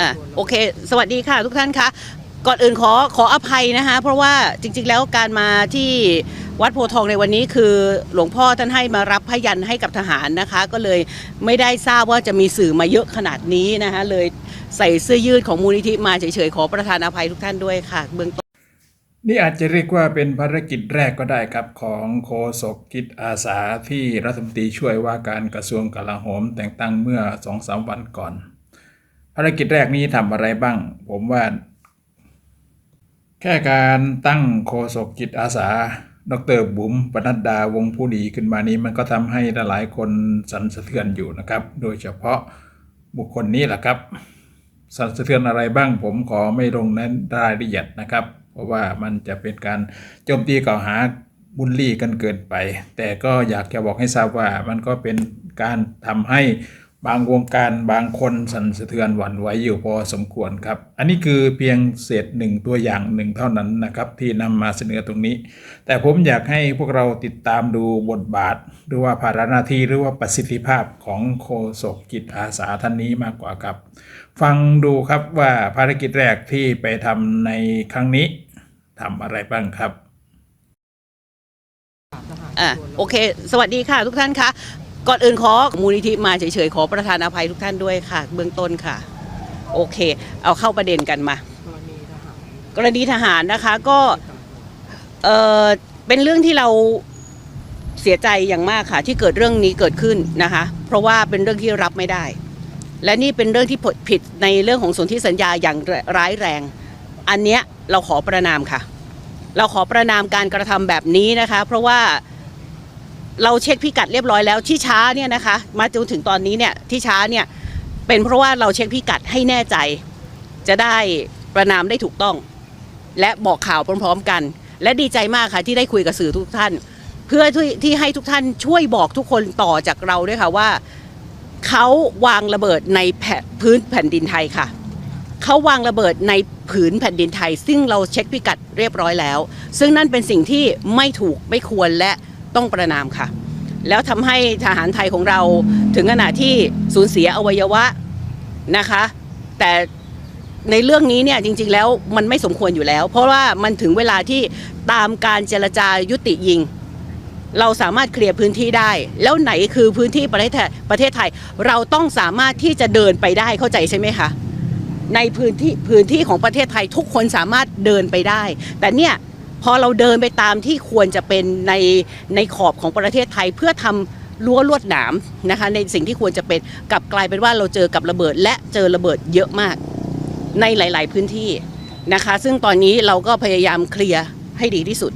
อะโอเค สวัสดีค่ะทุกท่านคะก่อนอื่นขอขออภัยนะคะ เพราะว่าจริง ๆ แล้วการมาที่วัดโพทองในวันนี้คือหลวงพ่อท่านให้มารับพยันให้กับทหารนะคะ ก็เลยไม่ได้ทราบว่าจะมีสื่อมาเยอะขนาดนี้นะคะเลยใส่เสื้อยืดของมูลนิธิมาเฉยๆขอประทานอภัยทุกท่านด้วยค่ะ เบื้องต้นนี่อาจจะเรียกว่าเป็นภารกิจแรกก็ได้ครับ ของโฆษกกิจอาสาที่รัฐมนตรีช่วยว่าการกระทรวงกลาโหมแต่งตั้งเมื่อสองสามวันก่อนารกิจแรกนี้ทำอะไรบ้าง ผมว่า แค่การตั้งโฆษกกิจอาสา ดรบุ๋มปนัดดาวงผู้ดีขึ้นมานี้ มันก็ทำให้หลายคนสั่นสะเทือนอยู่นะครับ โดยเฉพาะบุคคลนี้แหละครับสั่นสะเทือนอะไรบ้าง ผมขอไม่ลงในรายละเอียดนะครับ เพราะว่ามันจะเป็นการโจมตีกล่าวหาบุลลี่กันเกินไป แต่ก็อยากจะบอกให้ทราบว่ามันก็เป็นการทำให้ บางวงการบางคนสั่นสะเทือนหวั่นไหวอยู่พอสมควรครับ อันนี้คือเพียงเศษหนึ่งตัวอย่างหนึ่งเท่านั้นนะครับ ที่นำมาเสนอตรงนี้ แต่ผมอยากให้พวกเราติดตามดูบทบาท หรือว่าภาระหน้าที่หรือว่าประสิทธิภาพของโฆษกกิจอาสาท่านนี้มากกว่าครับ ฟังดูครับว่าภารกิจแรกที่ไปทำในครั้งนี้ทำอะไรบ้างครับอะโอเค สวัสดีค่ะทุกท่านคะ ก่อนอื่นขอมูลนิธิมาเฉยๆขอประทานอภัยทุกท่านด้วยค่ะ เบื้องต้นค่ะ โอเค เอาเข้าประเด็นกันมา กรณีทหารนะคะก็เออเป็นเรื่องที่เราเสียใจอย่างมากค่ะ ที่เกิดเรื่องนี้เกิดขึ้นนะคะ เพราะว่าเป็นเรื่องที่รับไม่ได้ และนี่เป็นเรื่องที่ผิดในเรื่องของสนธิสัญญาอย่างร้ายแรง อันเนี้ยเราขอประนามค่ะ เราขอประนามการกระทำแบบนี้นะคะ เพราะว่า เราเช็คพิกัดเรียบร้อยแล้วที่ช้าเนี่ยนะคะ มาจนถึงตอนนี้เนี่ยที่ช้าเนี่ยเป็นเพราะว่าเราเช็คพิกัดให้แน่ใจ จะได้ประนามได้ถูกต้อง และบอกข่าวพร้อมๆกัน และดีใจมากค่ะที่ได้คุยกับสื่อทุกท่าน เพื่อที่ที่ให้ทุกท่านช่วยบอกทุกคนต่อจากเราด้วยค่ะว่าเขาวางระเบิดในแผ่นพื้นแผ่นดินไทยค่ะเขาวางระเบิดในผืนแผ่นดินไทย ซึ่งเราเช็คพิกัดเรียบร้อยแล้ว ซึ่งนั่นเป็นสิ่งที่ไม่ถูกไม่ควรและ ต้องประนามค่ะ แล้วทำให้ทหารไทยของเราถึงขนาดที่สูญเสียอวัยวะนะคะ แต่ในเรื่องนี้เนี่ยจริงๆแล้วมันไม่สมควรอยู่แล้ว เพราะว่ามันถึงเวลาที่ตามการเจรจายุติยิง เราสามารถเคลียร์พื้นที่ได้ แล้วไหนคือพื้นที่ประเทศไทยประเทศไทย เราต้องสามารถที่จะเดินไปได้เข้าใจใช่ไหมคะในพื้นที่พื้นที่ของประเทศไทยทุกคนสามารถเดินไปได้ แต่เนี่ย พอเราเดินไปตามที่ควรจะเป็นในในขอบของประเทศไทยเพื่อทำรั้วลวดหนามนะคะในสิ่งที่ควรจะเป็นกลับกลายเป็นว่าเราเจอกับระเบิด และเจอระเบิดเยอะมากในหลาย ๆ พื้นที่นะคะ ซึ่งตอนนี้เราก็พยายามเคลียร์ให้ดีที่สุด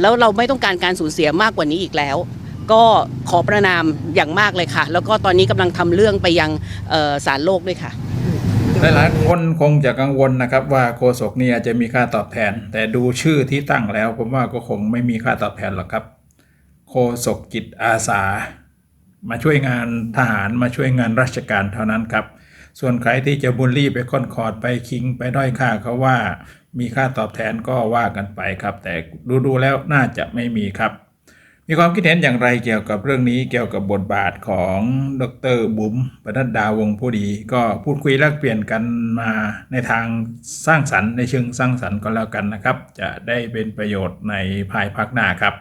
แล้วเราไม่ต้องการการสูญเสียมากกว่านี้อีกแล้ว ก็ขอประนามอย่างมากเลยค่ะ แล้วก็ตอนนี้กำลังทำเรื่องไปยังเอ่อศาลโลกด้วยค่ะ หลายๆคนคงจะกังวลนะครับ ว่าโฆษกนี่อาจจะมีค่าตอบแทน แต่ดูชื่อที่ตั้งแล้ว ผมว่าก็คงไม่มีค่าตอบแทนหรอกครับโฆษกกิจอาสา มาช่วยงานทหารมาช่วยงานราชการเท่านั้นครับ ส่วนใครที่จะบูลลี่ไปค่อนคอร์ดไปคิงไปด้อยค่าเขาว่า มีค่าตอบแทนก็ว่ากันไปครับ แต่ดูๆแล้วน่าจะไม่มีครับ มีความคิดเห็นอย่างไรเกี่ยวกับเรื่องนี้เกี่ยวกับบทบาทของดรบุ๋มปนัดดาวงผู้ดี ก็พูดคุยแลกเปลี่ยนกันมาในทางสร้างสรรค์ในเชิงสร้างสรรค์ก็แล้วกันนะครับ จะได้เป็นประโยชน์ในภายภาคหน้าครับ